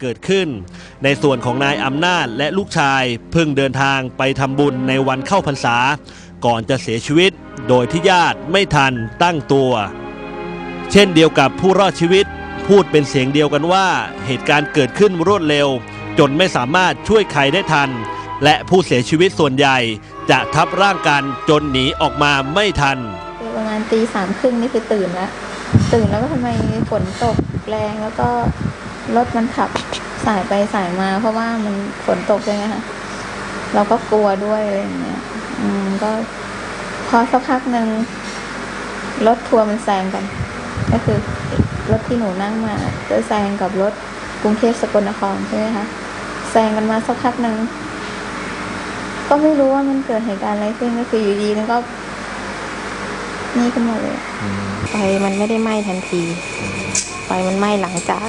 เกิดขึ้น ในส่วนของนายอำนาจและลูกชายเพิ่งเดินทางไปทำบุญในวันเข้าพรรษา ก่อนจะเสียชีวิต โดยที่ญาติไม่ทันตั้งตัว เช่นเดียวกับผู้รอดชีวิต พูดเป็นเสียงเดียวกันว่า เหตุการณ์เกิดขึ้นรวดเร็ว จนไม่สามารถช่วยใครได้ทัน และผู้เสียชีวิตส่วนใหญ่ จะทับร่างกันจนหนีออกมาไม่ทันประมาณตีสามครึ่งนี่คือตื่นแล้วตื่นแล้วก็ทำไมฝนตกแรงแล้วก็ รถมันขับสายไปสายมา เพราะว่ามันฝนตกใช่ไหมคะเราก็กลัวด้วยอะไรอย่างเงี้ย อืมก็พอสักพักหนึ่งรถทัวร์มันแซงกัน ก็คือรถที่หนูนั่งมาจะแซงกับรถกรุงเทพสกลนครใช่ไหมคะแซงกันมาสักพักหนึ่งก็ไม่รู้ว่ามันเกิดเหตุการณ์อะไรขึ้นก็คืออยู่ดีมันก็ นี่ขึ้นมาเลย ไฟมันไม่ได้ไหม้ทันที ไฟมันไหม้หลังจาก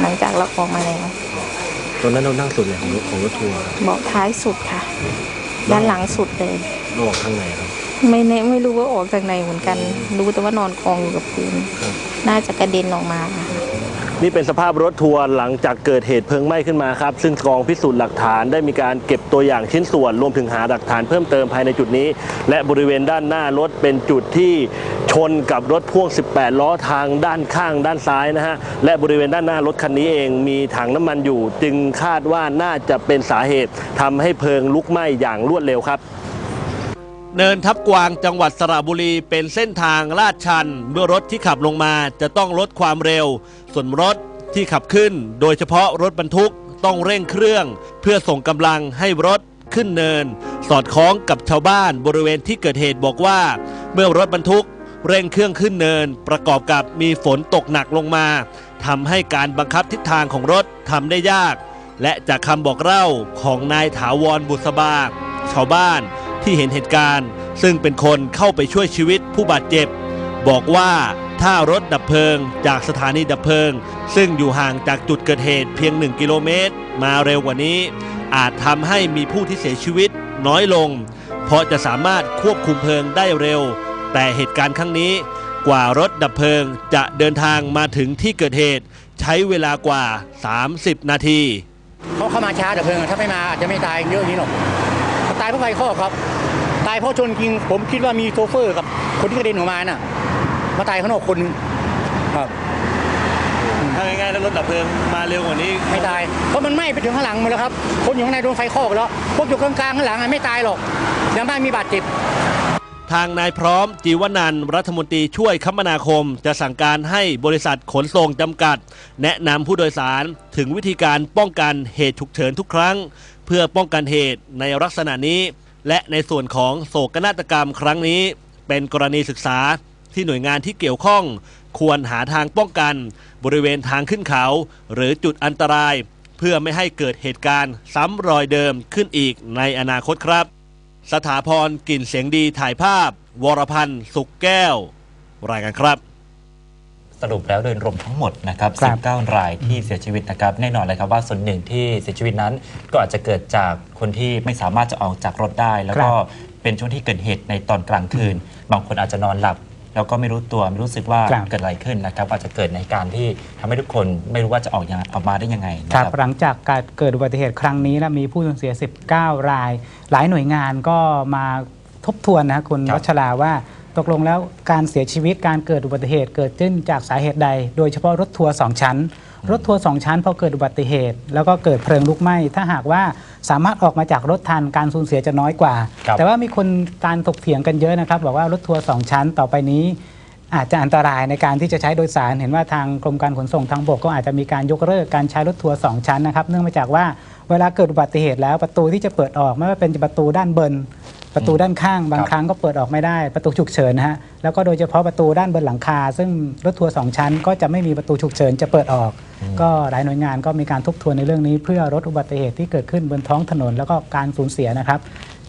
หลังจากเราออกมาแล้ว ตอนนั้นเรานั่งสุดเลยของรถของรถทัวร์เบาะท้ายสุดค่ะ ด้านหลังสุดเลยออกทางไหนครับ ไม่แน่ไม่รู้ว่าออกจากไหนเหมือนกัน รู้แต่ว่านอนกองอยู่กับพื้น ครับ น่าจะกระเด็นออกมาค่ะ นี่เป็นสภาพรถทัวร์หลังจากเกิดเหตุเพลิงไหม้ขึ้นมาครับ ซึ่งกองพิสูจน์หลักฐานได้มีการเก็บตัวอย่างชิ้นส่วน รวมถึงหาหลักฐานเพิ่มเติมภายในจุดนี้ และบริเวณด้านหน้ารถเป็นจุดที่ชนกับรถพ่วง 18 ล้อทางด้านข้างด้านซ้ายนะฮะ และบริเวณด้านหน้ารถคันนี้เองมีถังน้ำมันอยู่ จึงคาดว่าน่าจะเป็นสาเหตุทำให้เพลิงลุกไหม้อย่างรวดเร็วครับ เนินทับกวางจังหวัดสระบุรีเป็นเส้นทางลาดชัน เมื่อรถที่ขับลงมาจะต้องลดความเร็ว ส่วนรถที่ขับขึ้น โดยเฉพาะรถบรรทุกต้องเร่งเครื่อง เพื่อส่งกำลังให้รถขึ้นเนิน สอดคล้องกับชาวบ้านบริเวณที่เกิดเหตุบอกว่า เมื่อรถบรรทุกเร่งเครื่องขึ้นเนิน ประกอบกับมีฝนตกหนักลงมาทำให้การบังคับทิศทางของรถทำได้ยาก และจากคำบอกเล่าของนายถาวรบุษบาชาวบ้าน ที่เห็นเหตุการณ์ ซึ่งเป็นคนเข้าไปช่วยชีวิตผู้บาดเจ็บ บอกว่าถ้ารถดับเพลิงจากสถานีดับเพลิง ซึ่งอยู่ห่างจากจุดเกิดเหตุเพียง 1 กิโลเมตร มาเร็วกว่านี้ อาจทำให้มีผู้ที่เสียชีวิตน้อยลง เพราะจะสามารถควบคุมเพลิงได้เร็ว แต่เหตุการณ์ครั้งนี้ กว่ารถดับเพลิงจะเดินทางมาถึงที่เกิดเหตุ ใช้เวลากว่า 30 นาทีเขาเข้ามาช้าแต่เพลิงถ้าไม่มาอาจจะไม่ตายเยอะอย่างนี้หรอกายเพราะไฟคอกครับ ตายเพราะชนจริง ผมคิดว่ามีโชเฟอร์กับคนที่กระเด็นออกมาน่ะ มาตายข้างนอกคนหนึงครับ ถ้าง่ายๆแล้วรถดับเพลิงมาเร็วกว่านี้ไม่ตาย เพราะมันไหม้ไปถึงข้างหลังหมดแล้วครับ คนอยู่ข้างในโดนไฟคอกแล้วพวกอยู่กลางๆข้างหลังอะไม่ตายหรอกยังไม่มีบาดเจ็บ ทางนายพร้อมจีวนันรัฐมนตรีช่วยคมนาคม จะสั่งการให้บริษัทขนส่งจำกัด แนะนำผู้โดยสารถึงวิธีการป้องกันเหตุฉุกเฉินทุกครั้ง เพื่อป้องกันเหตุในลักษณะนี้ และในส่วนของโศกนาฏกรรมครั้งนี้ เป็นกรณีศึกษาที่หน่วยงานที่เกี่ยวข้อง ควรหาทางป้องกัน บริเวณทางขึ้นเขา หรือจุดอันตราย เพื่อไม่ให้เกิดเหตุการณ์ซ้ำรอยเดิมขึ้นอีกในอนาคตครับ สถาพรกลิ่นเสียงดีถ่ายภาพ วรพันธ์สุขแก้ว รายงานครับ สรุปแล้วโดยรวมทั้งหมดนะครับครับ19 รายที่เสียชีวิตนะครับ แน่นอนเลยครับว่าส่วนหนึ่งที่เสียชีวิตนั้น ก็อาจจะเกิดจากคนที่ไม่สามารถจะออกจากรถได้ แล้วก็เป็นช่วงที่เกิดเหตุในตอนกลางคืน บางคนอาจจะนอนหลับ แล้วก็ไม่รู้ตัวไม่รู้สึกว่าครับ เกิดอะไรขึ้นนะครับอาจจะเกิดในการที่ทำให้ทุกคนไม่รู้ว่าจะออกยังออกมาได้ยังไงนะคครัรับบ หลังจากการเกิดอุบัติเหตุครั้งนี้นะมีผู้สูญเสีย 19 ราย หลายหน่วยงานก็มาทบทวนนะคุณครับ วัชราว่าตกลงแล้วการเสียชีวิตการเกิดอุบัติเหตุเกิดขึ้นจากสาเหตุใด โดยเฉพาะรถทัวร์สองชั้น รถทัวร์สองชั้นพอเกิดอุบัติเหตุ แล้วก็เกิดเพลิงลุกไหม้ถ้าหากว่าสามารถออกมาจากรถทันการสูญเสียจะน้อยกว่าครับแต่ว่ามีคนการถกเถียงกันเยอะนะครับบอกว่ารถทัวร์สองชั้นต่อไปนี้ อาจจะอันตรายในการที่จะใช้โดยสาร เห็นว่าทางกรมการขนส่งทางบกก็อาจจะมีการยกเลิกการใช้รถทัวร์สองชั้นนะครับเนื่องมาจากว่าเวลาเกิดอุบัติเหตุแล้วประตูที่จะเปิดออกไม่ว่าเป็นประตูด้านบน ประตูด้านข้างบางครับครั้งก็เปิดออกไม่ได้ประตูฉุกเฉินนะฮะแล้วก็โดยเฉพาะประตูด้านบนหลังคา ซึ่งรถทัวร์สองชั้น ก็จะไม่มีประตูฉุกเฉินจะเปิดออก ก็หลายหน่วยงานก็มีการทบทวนในเรื่องนี้ เพื่อลดอุบัติเหตุที่เกิดขึ้นบนท้องถนน แล้วก็การสูญเสียนะครับ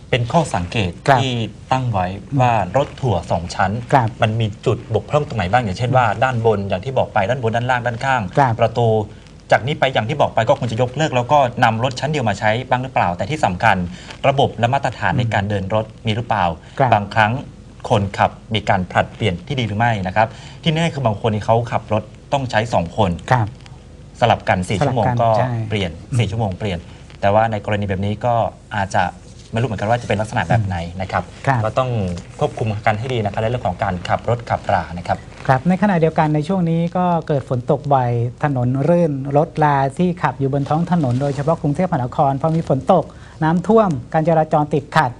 เป็นข้อสังเกตครับที่ตั้งไว้ว่ารถถั่วสองชั้นครับมันมีจุดบกพร่องตรงไหนบ้างอย่างเช่นว่าด้านบนอย่างที่บอกไปด้านบนด้านล่างด้านข้างครับประตู จากนี้ไปอย่างที่บอกไปก็คงจะยกเลิก แล้วก็นำรถชั้นเดียวมาใช้บ้างหรือเปล่า แต่ที่สำคัญ ระบบและมาตรฐานในการเดินรถมีหรือเปล่า ครับ บางครั้งคนขับมีการผลัดเปลี่ยนที่ดีหรือไม่นะครับ ที่แน่คือบางคนนี่เขาขับรถต้องใช้สองคน ครับ สลับกัน 4 สลัชั่บวโมงกันก็ใช่ เปลี่ยน 4 ชั่วโมงเปลี่ยน แต่ว่าในกรณีแบบนี้ก็อาจจะไม่รู้เหมือนกันว่าจะเป็นลักษณะแบบไหนนะครับ ครับ ก็ต้องควบคุมกันให้ดีนะครับในเรื่องของการขับรถขับรานะครับ ครับในขณะเดียวกันในช่วงนี้ก็เกิดฝนตกบ่อยถนนรื่น รถลาที่ขับอยู่บนท้องถนนโดยเฉพาะกรุงเทพมหานครพอมีฝนตก น้ำท่วม การจราจรติดขัด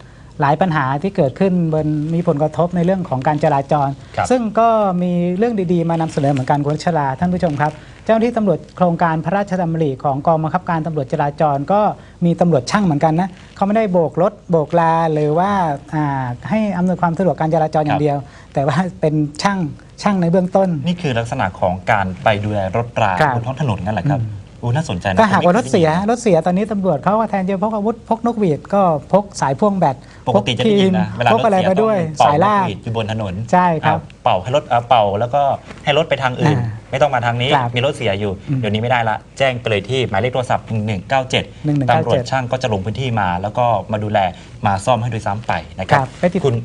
หลายปัญหาที่เกิดขึ้นบนมีผลกระทบในเรื่องของการจราจรครับซึ่งก็มีเรื่องดีๆ มานำเสนอเหมือนกันคุณชลาท่านผู้ชมครับ เจ้าหน้าที่ตำรวจโครงการพระราชดำริของกองบังคับการตำรวจจราจรก็มีตำรวจช่างเหมือนกันนะเขาไม่ได้โบกรถโบกลาหรือว่าอ่าให้อำนวยความสะดวกการจราจรอย่างเดียว แต่ว่าเป็นช่าง ช่างในเบื้องต้น นี่คือลักษณะของการไปดูแลรถราครับ บนท้องถนนนั่นแหละครับอู้น่าสนใจนะถ้าหากว่ารถผมไม่คเสียได้นรถเสียตอนนี้ตำรวจเขาก็แทนจะพกอาวุธพกนกหวีดก็พกสายพ่วงแบตปกติจะได้ยินนะพกอะไรไปด้วยต้องเป่สายลาก นกหวีดอยู่บนถนนใช่ครับเอาเป่าให้รถเอาเป่าแล้วก็ให้รถไปทางอื่น อ่าไม่ต้องมาทางนี้ครับมีรถเสียอยู่ อืมเดี๋ยวนี้ไม่ได้ละ แจ้งไปเลยที่หมายเลขโทรศัพท์ 1197 1197ตำรวจช่างก็จะลงพื้นที่มา แล้วก็มาดูแลมาซ่อมให้โดยซ้ำไปนะครัครับบไปติด คุณ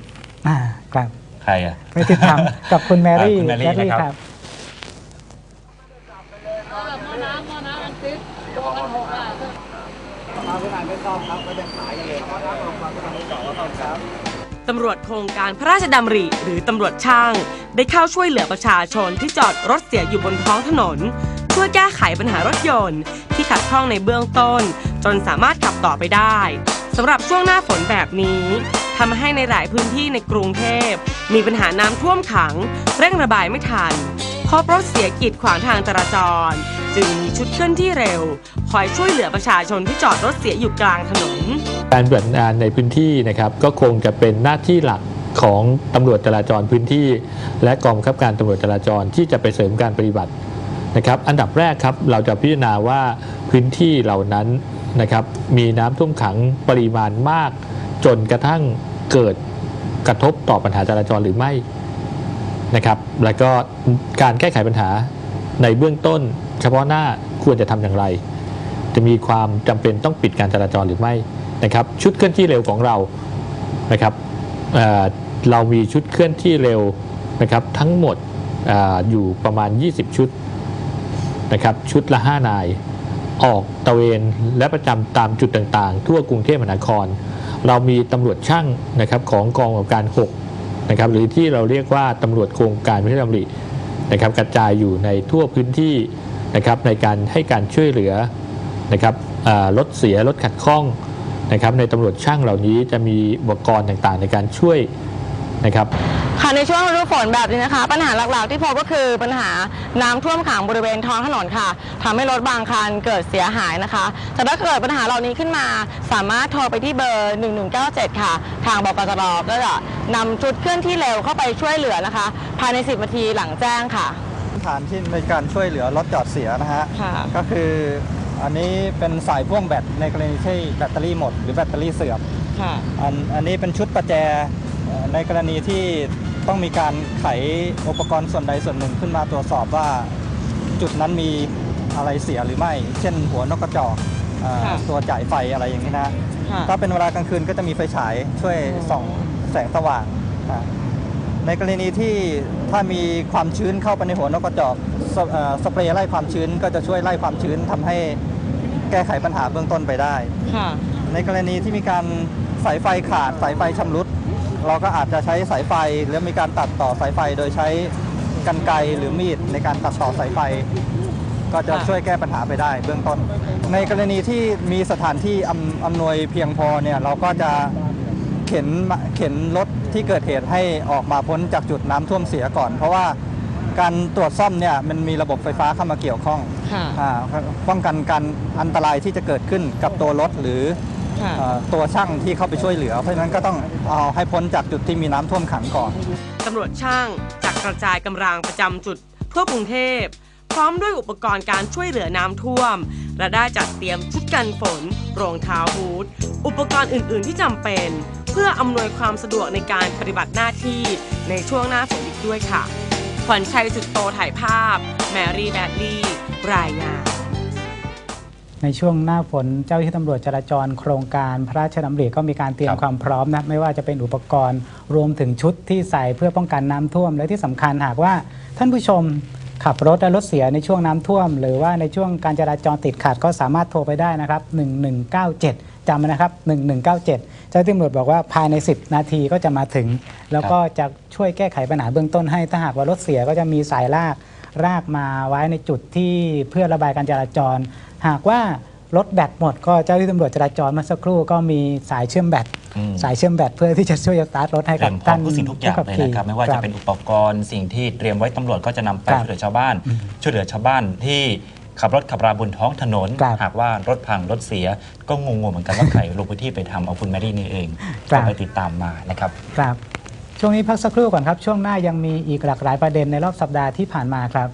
อ่าครับ ใครอะไปติดตามกับคุณแมรี่อ่าคุณแมรี่นะครับครับ ตำรวจโครงการพระราชดำริ หรือตำรวจช่าง ได้เข้าช่วยเหลือประชาชนที่จอดรถเสียอยู่บนท้องถนนเพื่อแก้ไขปัญหารถยนต์ ที่ขัดข้องในเบื้องต้น จนสามารถขับต่อไปได้สำหรับช่วงหน้าฝนแบบนี้ ทำให้ในหลายพื้นที่ในกรุงเทพ มีปัญหาน้ำท่วมขัง เร่งระบายไม่ทันพบรถเสียกีดขวางทางจราจร จึงมีชุดเคลื่อนที่เร็ว คอยช่วยเหลือประชาชนที่จอดรถเสียอยู่กลางถนน การปฏิบัติงานในพื้นที่นะครับก็คงจะเป็นหน้าที่หลักของตำรวจจราจรพื้นที่ และกองบังคับการตำรวจจราจรที่จะไปเสริมการปฏิบัตินะครับ อันดับแรกครับเราจะพิจารณาว่าพื้นที่เหล่านั้นนะครับมีน้ำท่วมขังปริมาณมาก จนกระทั่ง เกิดกระทบต่อปัญหาจราจรหรือไม่นะครับ แล้วก็การแก้ไขปัญหาในเบื้องต้น เฉพาะหน้าควรจะทำอย่างไร จะมีความจำเป็นต้องปิดการจราจรหรือไม่นะครับ ชุดเคลื่อนที่เร็วของเรานะครับเเรามีชุดเคลื่อนที่เร็วนะครับทั้งหมดออยู่ประมาณ 20 ชุดนะครับชุดละ 5 นาย ออกตะเวนและประจำตามจุดต่างๆ ทั่วกรุงเทพมหานคร เรามีตำรวจช่างนะครับของกองกำกับการ 6 นะครับ หรือที่เราเรียกว่าตำรวจโครงการพระราชดำรินะครับ กระจายอยู่ในทั่วพื้นที่นะครับในการให้การช่วยเหลือนะครับรถเสียรถขัดข้องนะครับ ในตำรวจช่างเหล่านี้จะมีอุปกรณ์ต่างๆ ในการช่วย นะครับค่ะในช่วงฤดูฝนแบบนี้นะคะ ปัญหาหลักๆที่พบก็คือปัญหาน้ำท่วมขังบริเวณท้องถนนค่ะทำให้รถบางคันเกิดเสียหายนะคะแต่ถ้าเกิดปัญหาเหล่านี้ขึ้นมา สามารถโทรไปที่เบอร์ 1197 ค่ะ ทางบกจรก็จะนำชุดเคลื่อนที่เร็วเข้าไปช่วยเหลือนะคะ ภายใน 10 นาทีหลังแจ้งค่ะ ฐานที่ในการช่วยเหลือรถจอดเสียนะฮะ ค่ะ ก็คืออันนี้เป็นสายพ่วงแบตในกรณีที่แบตเตอรี่หมดหรือแบตเตอรี่เสื่อม ค่ะ อันอันนี้เป็นชุดประแจเอ่อ ในกรณีที่ต้องมีการไขอุปกรณ์ส่วนใดส่วนหนึ่งขึ้นมาตรวจสอบว่า จุดนั้นมีอะไรเสียหรือไม่ เช่น หัวนกกระจอกเอ่อค่ะ ตัวจ่ายไฟอะไรอย่างนี้นะ ค่ะ ถ้าเป็นเวลากลางคืนก็จะมีไฟฉายช่วยส่องแสงสว่างอ่าในกรณีที่ถ้ามีความชื้นเข้าไปในหัวนกกระจอกสเอ่อสเปรย์ไล่ความชื้นก็จะช่วยไล่ความชื้นทำให้แก้ไขปัญหาเบื้องต้นไปได้ ค่ะ ในกรณีที่มีการสายไฟขาดสายไฟชำรุด เราก็อาจจะใช้สายไฟหรือมีการตัดต่อสายไฟ โดยใช้กันไกรหรือมีดในการตัดต่อสายไฟ ก็จะค่ะช่วยแก้ปัญหาไปได้ เบื้องต้น ในกรณีที่มีสถานที่อำอำนวยเพียงพอเนี่ยเราก็จะเข็นมาเข็นรถที่เกิดเหตุให้ออกมาพ้นจากจุดน้ำท่วมเสียก่อน เพราะว่าการตรวจซ่อมเนี่ยมันมีระบบไฟฟ้าเข้ามาเกี่ยวข้องค่ะอ่าป้องกันการอันตรายที่จะเกิดขึ้นกับตัวรถหรือค่ะเอ่อ ตัวช่างที่เข้าไปช่วยเหลือ เพราะฉะนั้นก็ต้องเอาให้พ้นจากจุดที่มีน้ำท่วมขังก่อนตำรวจช่างจะกระจายกำลังประจำจุดทั่วกรุงเทพ พร้อมด้วยอุปกรณ์การช่วยเหลือน้ำท่วม และได้จัดเตรียมชุดกันฝน รองเท้าบูทอุปกรณ์อื่น ๆ ที่จำเป็น เพื่ออำนวยความสะดวกในการปฏิบัติหน้าที่ในช่วงหน้าฝนอีกด้วยค่ะขวัญชัยสุดโตถ่ายภาพ แมรี่แบดลี่รายงาน ในช่วงหน้าฝนเจ้าหน้าที่ตำรวจจราจรโครงการพระราชดำริก็มีการเตรียมคความพร้อมนะไม่ว่าจะเป็นอุปกรณ์ รวมถึงชุดที่ใส่เพื่อป้องกันน้ำท่วม และที่สำคัญหากว่าท่านผู้ชมขับรถและรถเสียในช่วงน้ำท่วม หรือว่าในช่วงการจราจรติดขัดก็สามารถโทรไปได้นะครับ 1197จำนะครับ 1197 เจ้าหน้าที่ตำรวจบอกว่าภายใน 10 นาทีก็จะมาถึง แล้วก็จะช่วยแก้ไขปัญหาเบื้องต้นให้ถ้าหากว่ารถเสียก็จะมีสายลากรากมาไว้ในจุดที่เพื่อระบายการจราจร หากว่ารถแบตหมดก็เจ้าหน้าที่ตำรวจจราจรเมื่อสักครู่ก็มีสายเชื่อมแบตอืมสายเชื่อมแบตเพื่อที่จะช่วยสตาร์ทรถให้เตรีกัยบมพร้อท่ามนทุกสิ่งทุกอย่างผู้ขับเลยขี่นะครับไม่ว่าคจะรับเป็นอุปกรณ์สิ่งที่เตรียมไว้ตำรวจก็จะนำไปครับช่วยเหลือชาวบ้าน ช่วยเหลือชาวบ้านที่ขับรถขับราบนท้องถนนครับหากว่ารถพังรถเสีย ก็งงๆเหมือนกันว่าใครลงพื้นที่ไปทำเอาคุณแมรี่นี่เองครับก็ไปติดตามมานะครับครับ ช่วงนี้พักสักครู่ก่อนครับ ช่วงหน้ายังมีอีกหลากหลายประเด็นในรอบสัปดาห์ที่ผ่านมาครับ